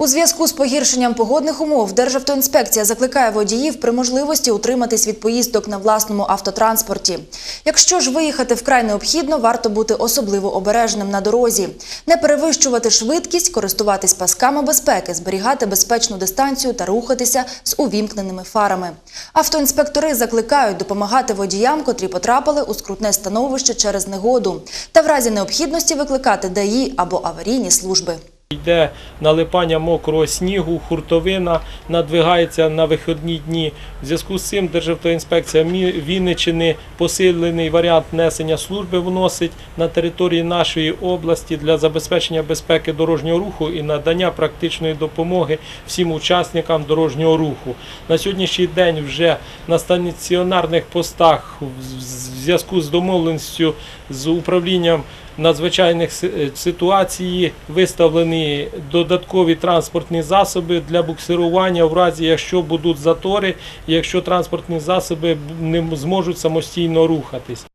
У зв'язку з погіршенням погодних умов Державтоінспекція закликає водіїв при можливості утриматись від поїздок на власному автотранспорті. Якщо ж виїхати вкрай необхідно, варто бути особливо обережним на дорозі, не перевищувати швидкість, користуватись пасками безпеки, зберігати безпечну дистанцію та рухатися з увімкненими фарами. Автоінспектори закликають допомагати водіям, котрі потрапили у скрутне становище через негоду, та в разі необхідності викликати ДАІ або аварійні служби. Йде налипання мокрого снігу, хуртовина надвигається на вихідні дні. В зв'язку з цим Державтоінспекція Вінниччини посилений варіант несення служби вносить на території нашої області для забезпечення безпеки дорожнього руху і надання практичної допомоги всім учасникам дорожнього руху. На сьогоднішній день вже на стаціонарних постах в зв'язку з домовленістю з управлінням надзвичайних е, ситуацій виставлені додаткові транспортні засоби для буксирування в разі, якщо будуть затори, якщо транспортні засоби не зможуть самостійно рухатись.